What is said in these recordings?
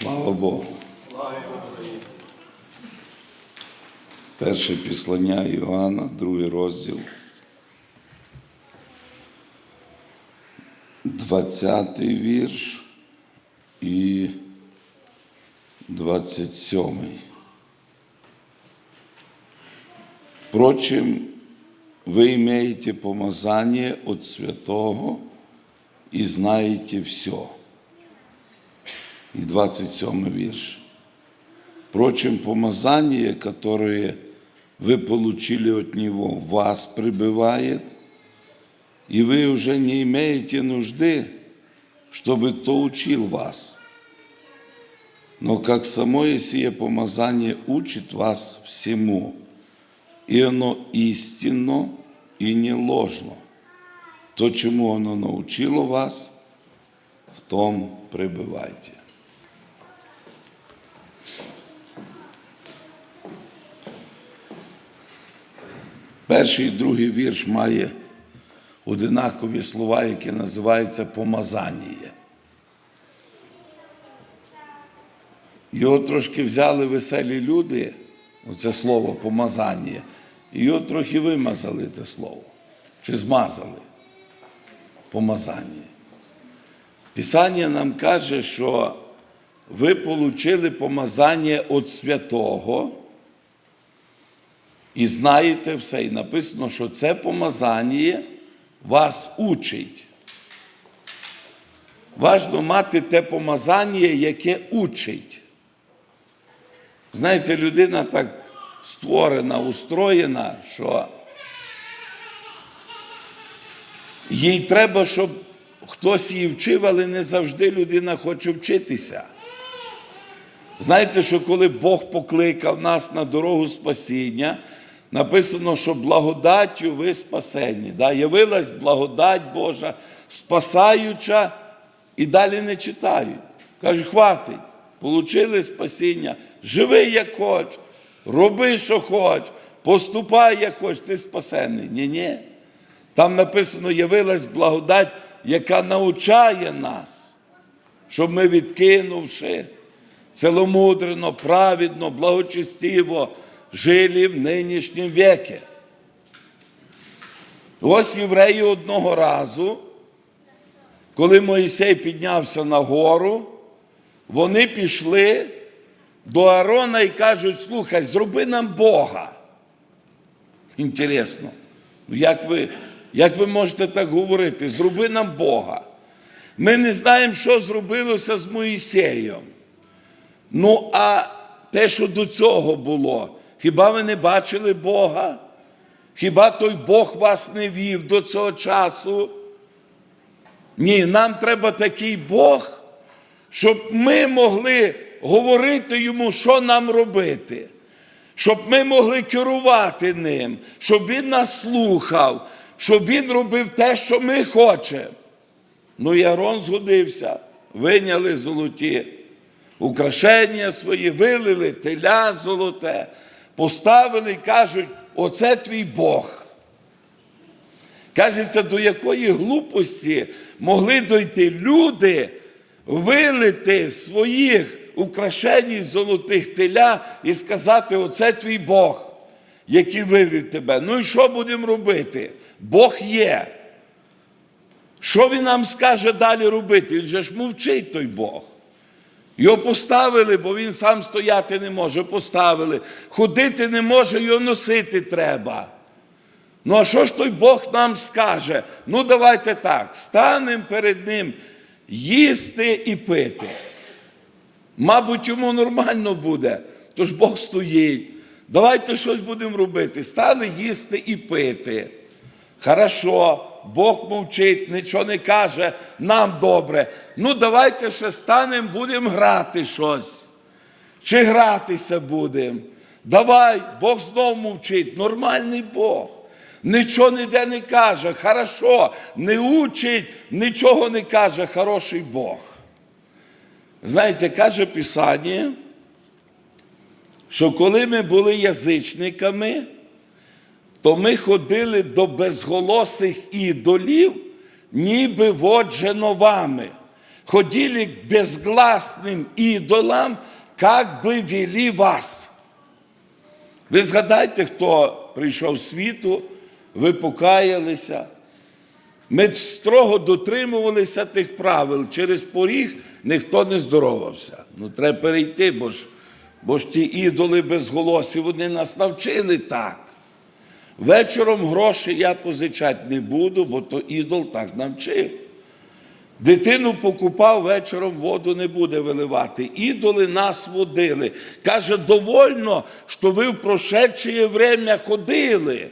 Слава Богу. Перше післання Іоанна, другий розділ. 20 вірш і 27. Впрочем, вы имеете помазание от святого и знаете все И 27 вірш. Впрочем, помазание, которое вы получили от Него, в вас пребывает, и вы уже не имеете нужды, чтобы кто учил вас. Но как само сие помазание учит вас всему, и оно истинно и не ложно. То, чему оно научило вас, в том пребывайте. Перший і другий вірш має одинакові слова, які називаються помазання. Його трошки взяли веселі люди, оце слово помазання, і його трохи вимазали те слово. Чи змазали помазання. Писання нам каже, що ви отримали помазання від святого. І знаєте все, і написано, що це помазання вас учить. Важно мати те помазання, яке учить. Знаєте, людина так створена, устроєна, що їй треба, щоб хтось її вчив, але не завжди людина хоче вчитися. Знаєте, що коли Бог покликав нас на дорогу спасіння, написано, що благодаттю ви спасені. Да? Явилась благодать Божа, спасаюча, і далі не читають. Кажуть, хватить, получили спасіння, живи як хоч, роби, що хоч, поступай, як хоч, ти спасений. Ні, ні. Там написано, явилась благодать, яка навчає нас, щоб ми відкинувши целомудрено, праведно, благочестиво жили в нинішнім веке. Ось євреї одного разу, коли Моїсей піднявся на гору, вони пішли до Аарона і кажуть, слухай, зроби нам Бога. Інтересно, ну як ви, як ви можете так говорити? Зроби нам Бога. Ми не знаємо, що зробилося з Моїсеєм. Ну, а те, що до цього було, хіба ви не бачили Бога? Хіба той Бог вас не вів до цього часу? Ні, нам треба такий Бог, щоб ми могли говорити йому, що нам робити, щоб ми могли керувати ним, щоб він нас слухав, щоб він робив те, що ми хочемо. Ну і Арон згодився, виняли золоті украшення свої, вилили теля золоте, поставили і кажуть, оце твій Бог. Кажеться, до якої глупості могли дойти люди, вилити своїх украшень золотих теля і сказати, оце твій Бог, який вивів тебе. Ну і що будемо робити? Бог є. Що він нам скаже далі робити? Він же ж мовчить той Бог. Його поставили, бо він сам стояти не може. Поставили. Ходити не може, його носити треба. Ну, а що ж той Бог нам скаже? Ну, давайте так, станемо перед Ним їсти і пити. Мабуть, йому нормально буде, тож Бог стоїть. Давайте щось будемо робити. Стали їсти і пити. Хорошо, Бог мовчить, нічого не каже, нам добре. Ну, давайте ще станемо, будемо грати щось. Чи гратися будемо? Давай, Бог знов мовчить, нормальний Бог. Нічого ніде не каже, хорошо, не учить, нічого не каже, хороший Бог. Знаєте, каже Писання, що коли ми були язичниками, то ми ходили до безголосих ідолів, ніби воджено вами. ходили к безгласным идолам, как бы вели вас. Ви згадайте, хто прийшов в світу, ви покаялися. Ми строго дотримувалися тих правил. Через поріг ніхто не здоровався. Ну, треба перейти, бо ж, бо ж ті ідоли безголосі, вони нас навчили так. Вечором гроші я позичати не буду, бо то ідол так навчив. Дитину покупав, вечором воду не буде виливати. Ідоли нас водили. Каже, довольно, що ви в прошедшее время ходили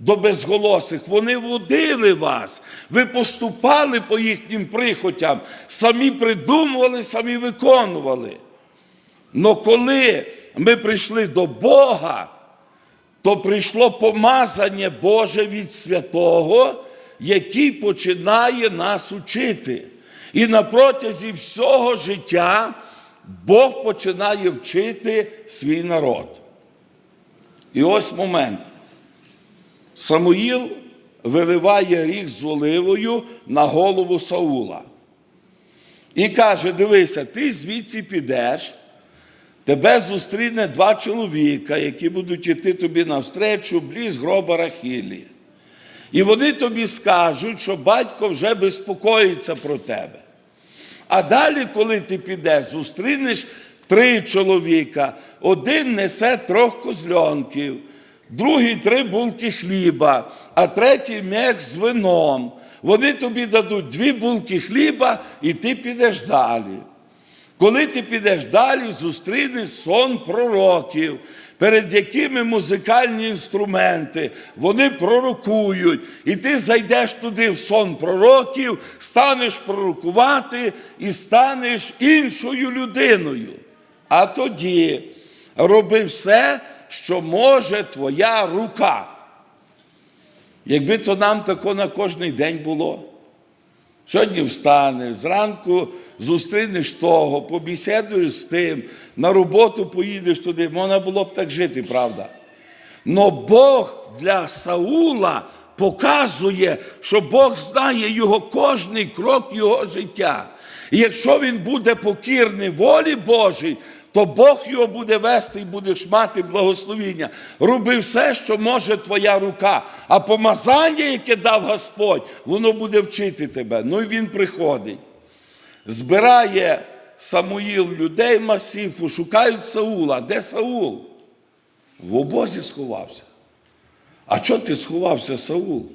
до безголосих. Вони водили вас. Ви поступали по їхнім прихотям, самі придумували, самі виконували. Но коли ми прийшли до Бога, то прийшло помазання Боже від святого, який починає нас учити. І на протязі всього життя Бог починає вчити свій народ. І ось момент. Самуїл виливає ріг з оливою на голову Саула. І каже: дивися, ти звідси підеш, тебе зустріне два чоловіка, які будуть йти тобі навстречу бліз гроба Рахілі. І вони тобі скажуть, що батько вже безпокоїться про тебе. А далі, коли ти підеш, зустрінеш три чоловіка, один несе трьох козльонків, другий три булки хліба, а третій м'як з вином. Вони тобі дадуть дві булки хліба, і ти підеш далі. Коли ти підеш далі, зустрінеш сон пророків, перед якими музикальні інструменти, вони пророкують, і ти зайдеш туди в сон пророків, станеш пророкувати і станеш іншою людиною. А тоді роби все, що може твоя рука. Якби то нам тако на кожний день було. Сьогодні встанеш, зранку зустрінеш того, побесідуєш з тим, на роботу поїдеш туди. Можна було б так жити, правда. Но Бог для Саула показує, що Бог знає його кожний крок його життя. І якщо він буде покірний волі Божій, то Бог його буде вести і будеш мати благословіння. Роби все, що може твоя рука. А помазання, яке дав Господь, воно буде вчити тебе. Ну і він приходить. Збирає Самуїл людей масифу, шукають Саула. Де Саул? В обозі сховався. А чого ти сховався, Саул?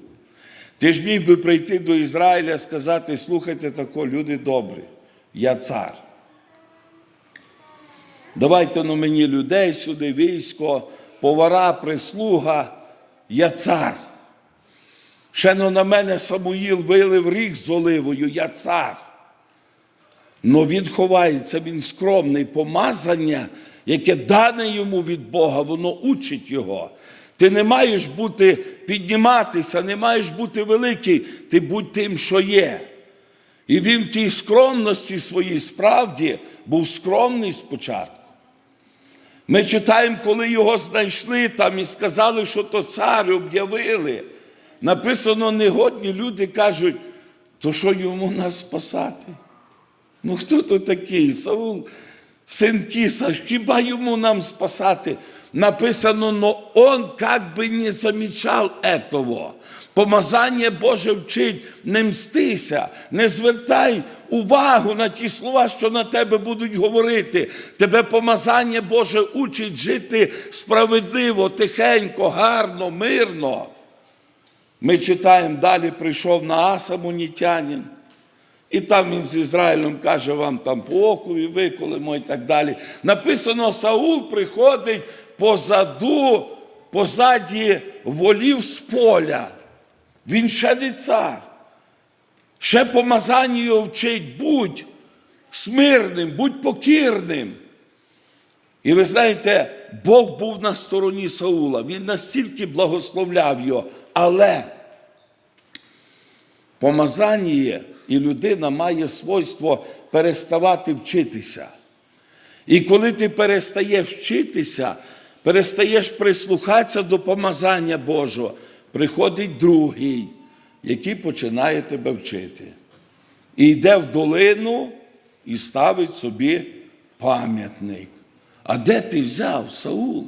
Ти ж міг би прийти до Ізраїля і сказати, слухайте тако, люди добрі, я цар. Давайте ну мені людей сюди, військо, повара, прислуга, я цар. Ще ну на мене Самуїл вилив ріг з оливою, я цар. Но він ховається, він скромний, помазання, яке дане йому від Бога, воно учить його. Ти не маєш бути підніматися, не маєш бути великий, ти будь тим, що є. І він в тій скромності своїй справді був скромний спочатку. Ми читаємо, коли його знайшли там і сказали, що то цар об'явили. Написано, негодні люди кажуть, то що йому нас спасати? Ну хто то такий? Саул, син Кіса, хіба йому нам спасати? Написано, но он как бы не замічав этого. Помазання Боже вчить, не мстися, не звертай увагу на ті слова, що на тебе будуть говорити. Тебе помазання Боже учить жити справедливо, тихенько, гарно, мирно. Ми читаємо, далі прийшов Нааса Мунітянин. І там він з Ізраїлем каже, вам там по окові виколимо і так далі. Написано, Саул приходить позаду, позаді волів з поля. Він ще не цар. Ще помазання його вчить, будь смирним, будь покірним. І ви знаєте, Бог був на стороні Саула, він настільки благословляв його, але помазання і людина має свойство переставати вчитися. І коли ти перестаєш вчитися, перестаєш прислухатися до помазання Божого, приходить другий, який починає тебе вчити. і йде в долину і ставить собі пам'ятник. А де ти взяв, Саул?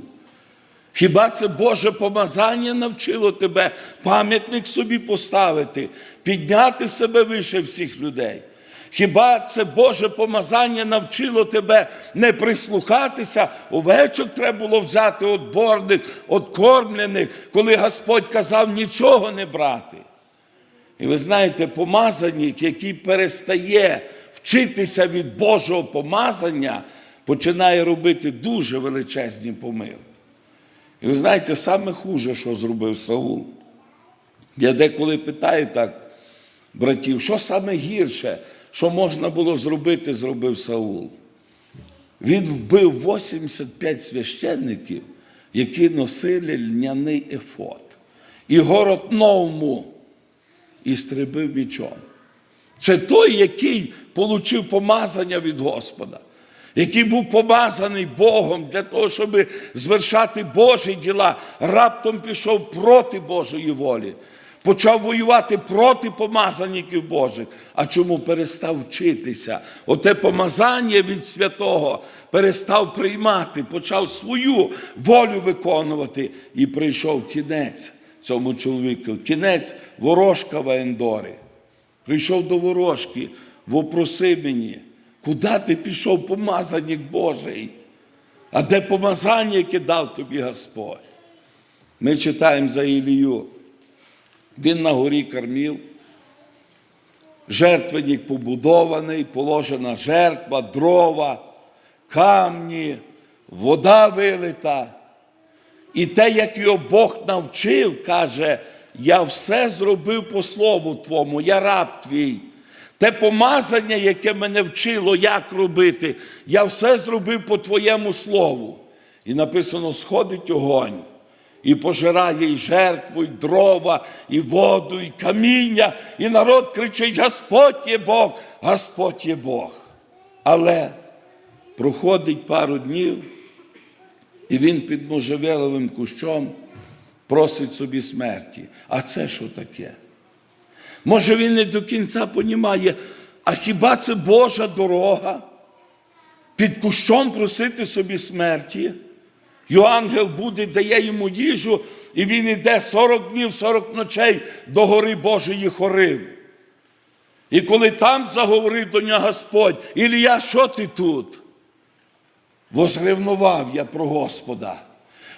Хіба це Боже помазання навчило тебе пам'ятник собі поставити, підняти себе вище всіх людей? Хіба це Боже помазання навчило тебе не прислухатися? Овечок треба було взяти отборних, откормлених, коли Господь казав нічого не брати. І ви знаєте, помазанник, який перестає вчитися від Божого помазання, починає робити дуже величезні помилки. І ви знаєте, саме хуже, що зробив Саул. Я деколи питаю так, братів, що саме гірше, що можна було зробити, зробив Саул. Він вбив 85 священників, які носили льняний ефот. І город новому і стрибив мічом. Це той, який отримав помазання від Господа, який був помазаний Богом для того, щоб звершати Божі діла, раптом пішов проти Божої волі, почав воювати проти помазанників Божих. А чому перестав вчитися? Оте помазання від святого перестав приймати, почав свою волю виконувати і прийшов кінець цьому чоловіку, кінець ворожка Ваендори. Прийшов до ворожки, вопроси мені, куди ти пішов, помазанник Божий? А де помазання, яке дав тобі Господь? Ми читаємо за Ілію. Він на горі Карміл, жертвенник побудований, положена жертва, дрова, камні, вода вилита. І те, як його Бог навчив, каже, я все зробив по слову Твому, я раб твій. Те помазання, яке мене вчило, як робити, я все зробив по Твоєму слову. І написано: сходить огонь, і пожирає і жертву, і дрова, і воду, і каміння, і народ кричить: Господь є Бог, Господь є Бог. Але проходить пару днів, і він під можжевеловим кущом просить собі смерті. А це що таке? Може, він не до кінця понімає, а хіба це Божа дорога? Під кущом просити собі смерті? Його ангел буде, дає йому їжу, і він іде 40 днів, 40 ночей до гори Божої хорив. І коли там заговорив до нього Господь, Ілія, що ти тут? Возревнував я про Господа.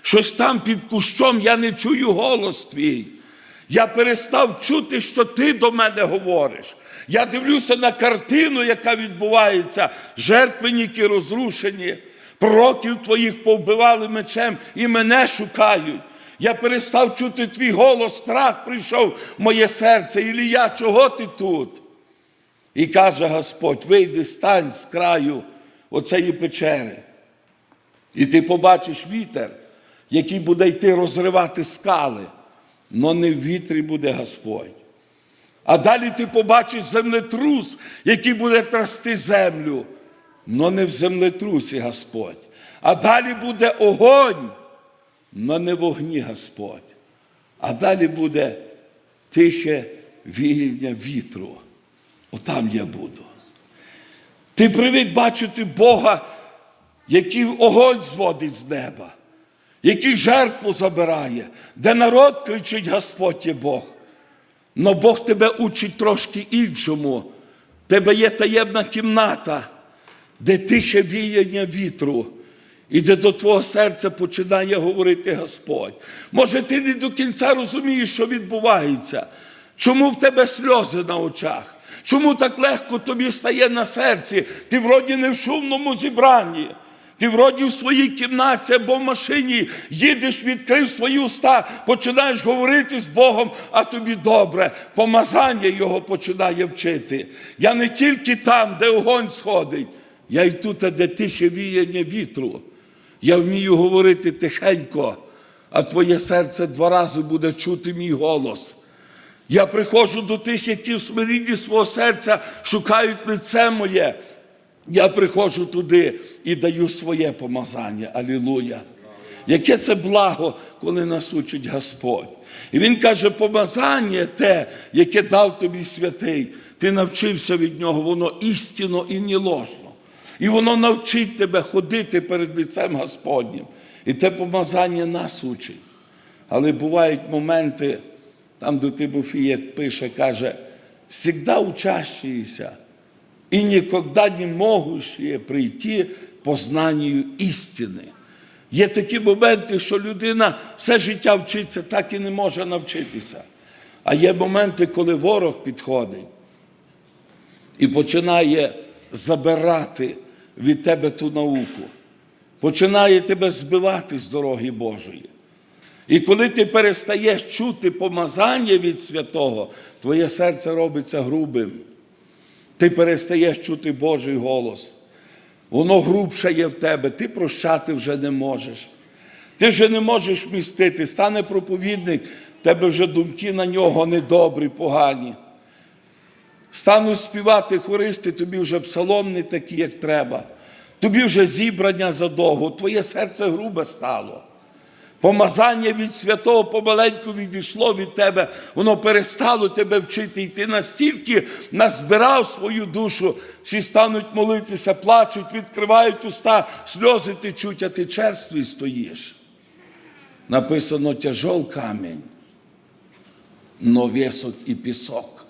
Щось там під кущом я не чую голос твій. Я перестав чути, що ти до мене говориш. Я дивлюся на картину, яка відбувається, жертвенники розрушені, пророків твоїх повбивали мечем і мене шукають. Я перестав чути твій голос, страх прийшов в моє серце. Ілія, чого ти тут? І каже Господь: вийди, стань з краю оцеї печери. І ти побачиш вітер, який буде йти розривати скали, но не в вітрі буде Господь. А далі ти побачиш землетрус, який буде трасти землю, но не в землетрусі Господь. А далі буде огонь, но не в вогні Господь. А далі буде тихе віяння вітру. Отам я буду. Ти привик бачити Бога, який огонь зводить з неба, який жертву забирає, де народ кричить Господь є Бог. Но Бог тебе учить трошки іншому. Тебе є таємна кімната, де тихе віяння вітру, і де до твого серця починає говорити Господь. Може, ти не до кінця розумієш, що відбувається. Чому в тебе сльози на очах? Чому так легко тобі стає на серці? Ти вроді не в шумному зібранні. Ти вроді в своїй кімнаті або в машині їдеш, відкрив свої уста, починаєш говорити з Богом, а тобі добре. Помазання Його починає вчити. Я не тільки там, де огонь сходить, я й тут, де тихе віяння вітру. Я вмію говорити тихенько, а твоє серце два рази буде чути мій голос. Я приходжу до тих, які в смирінні свого серця шукають лице моє. Я приходжу туди і даю своє помазання. Алілуя. Яке це благо, коли нас учить Господь. І Він каже, помазання те, яке дав тобі святий. ти навчився від нього, воно істинно і не ложно. І воно навчить тебе ходити перед лицем Господнім. І те помазання нас учить. Але бувають моменти, там до Тимофія пише, каже, всегда учащиеся и никогда не могущие прийти познанню істини. Є такі моменти, що людина все життя вчиться, так і не може навчитися. А є моменти, коли ворог підходить і починає забирати від тебе ту науку, починає тебе збивати з дороги Божої. І коли ти перестаєш чути помазання від святого, твоє серце робиться грубим. Ти перестаєш чути Божий голос. Воно грубше є в тебе, ти прощати вже не можеш. Ти вже не можеш вмістити, стане проповідник, в тебе вже думки на нього недобрі, погані. Стануть співати хористи, тобі вже псалом не такі, як треба. Тобі вже зібрання задовго, твоє серце грубе стало. Помазання від святого помаленьку відійшло від тебе, воно перестало тебе вчити, і ти настільки назбирав свою душу, всі стануть молитися, плачуть, відкривають уста, сльози течуть, а ти черствий стоїш. Написано тяжол камінь, но весок і пісок.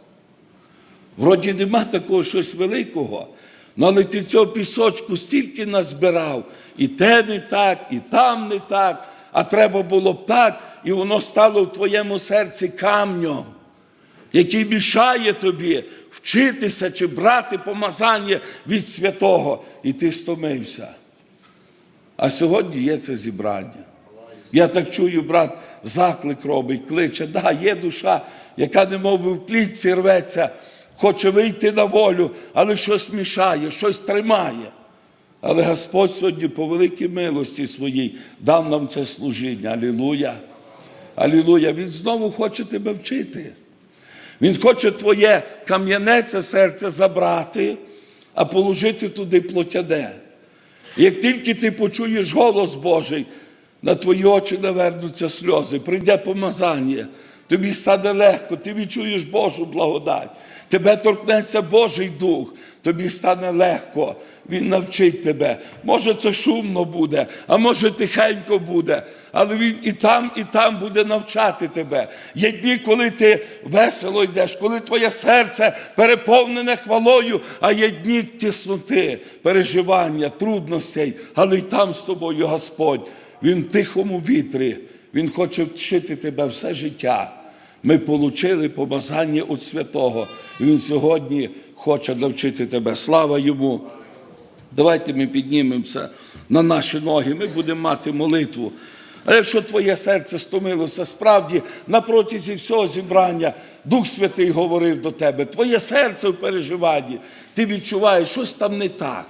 Вроді нема такого щось великого, ну, але ти цього пісочку стільки назбирав, і те не так, і там не так, а треба було б так, і воно стало в твоєму серці камнем, який мішає тобі вчитися чи брати помазання від святого, і ти стомився. А сьогодні є це зібрання. Я так чую, брат заклик робить, кличе. Да, є душа, яка не мов би в клітці рветься, хоче вийти на волю, але щось мішає, щось тримає. Але Господь сьогодні по великій милості своїй дав нам це служіння. Алілуя. Алілуя. Він знову хоче тебе вчити. Він хоче твоє кам'янеце серце забрати, а положити туди плотяне. Як тільки ти почуєш голос Божий, на твої очі навернуться сльози, прийде помазання, тобі стане легко, ти відчуєш Божу благодать, тебе торкнеться Божий Дух, тобі стане легко, Він навчить тебе. Може, це шумно буде, а може тихенько буде, але Він і там, і там буде навчати тебе. Є дні, коли ти весело йдеш, коли твоє серце переповнене хвалою, а є дні тісноти, переживання, трудностей, але й там з тобою Господь. Він в тихому вітрі, Він хоче вчити тебе все життя. Ми отримали помазання від святого, і Він сьогодні хоче навчити тебе. Слава йому! Давайте ми піднімемося на наші ноги, ми будемо мати молитву. А якщо твоє серце стомилося, справді на протязі всього зібрання Дух Святий говорив до тебе, твоє серце в переживанні, ти відчуваєш, щось там не так.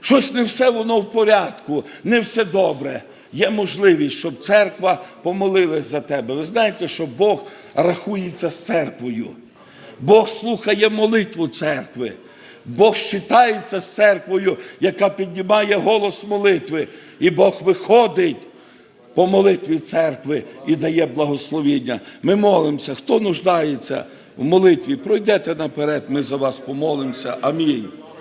Щось не все воно в порядку, не все добре. Є можливість, щоб церква помолилась за тебе. Ви знаєте, що Бог рахується з церквою. Бог слухає молитву церкви. Бог считається з церквою, яка піднімає голос молитви. І Бог виходить по молитві церкви і дає благословіння. Ми молимося. Хто нуждається в молитві, пройдете наперед, ми за вас помолимося. Амінь.